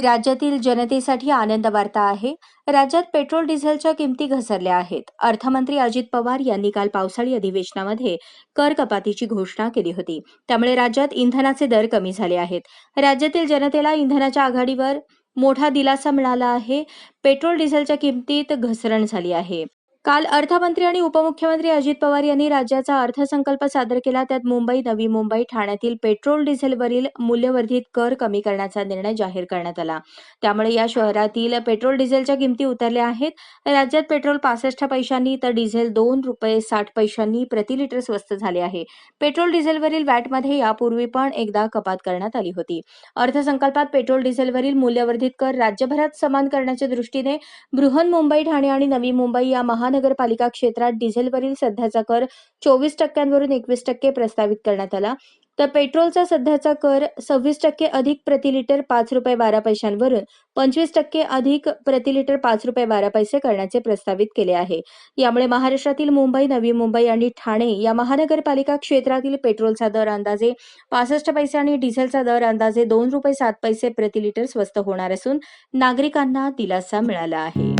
राज्यातील जनतेसाठी आनंद वार्ता आहे. राज्यात पेट्रोल डिझेलच्या किमती घसरल्या आहेत. अर्थमंत्री अजित पवार यांनी काल पावसाळी अधिवेशनामध्ये कर कपातीची घोषणा केली होती. त्यामुळे राज्यात इंधनाचे दर कमी झाले आहेत. राज्यातील जनतेला इंधनाच्या आघाडीवर मोठा दिलासा मिळाला आहे. पेट्रोल डिझेलच्या किमतीत घसरण झाली आहे. काल अर्थमंत्री आणि उपमुख्यमंत्री अजित पवार यांनी राज्याचा अर्थसंकल्प सादर केला. त्यात मुंबई नवी मुंबई ठाण्यातील पेट्रोल डिझेलवरील मूल्यवर्धित कर कमी करण्याचा निर्णय जाहीर करण्यात आला. त्यामुळे या शहरातील पेट्रोल डिझेलच्या किमती उतरल्या आहेत. राज्यात पेट्रोल पासष्ट पैशांनी तर डिझेल दोन रुपये साठ पैशांनी प्रति लिटर स्वस्त झाले आहे. पेट्रोल डिझेलवरील वॅटमध्ये यापूर्वी पण एकदा कपात करण्यात आली होती. अर्थसंकल्पात पेट्रोल डिझेलवरील मूल्यवर्धित कर राज्यभरात समान करण्याच्या दृष्टीने बृहन्मुंबई ठाणे आणि नवी मुंबई या महानगरपालिका क्षेत्रात डिझेलवरील सध्याचा कर चोवीस टक्क्यांवरून एकवीस टक्के प्रस्तावित करण्यात आला. तर पेट्रोलचा सध्याचा कर सव्वीस टक्के अधिक प्रति लिटर पाच रुपये बारा पैशांवरून पंचवीस टक्के अधिक प्रति लिटर पाच रुपये बारा पैसे करण्याचे प्रस्तावित केले आहे. यामुळे महाराष्ट्रातील मुंबई नवी मुंबई आणि ठाणे या महानगरपालिका क्षेत्रातील पेट्रोलचा दर अंदाजे पासष्ट पैसे आणि डिझेलचा दर अंदाजे दोन रुपये सात पैसे प्रति लिटर स्वस्त होणार असून नागरिकांना दिलासा मिळाला आहे.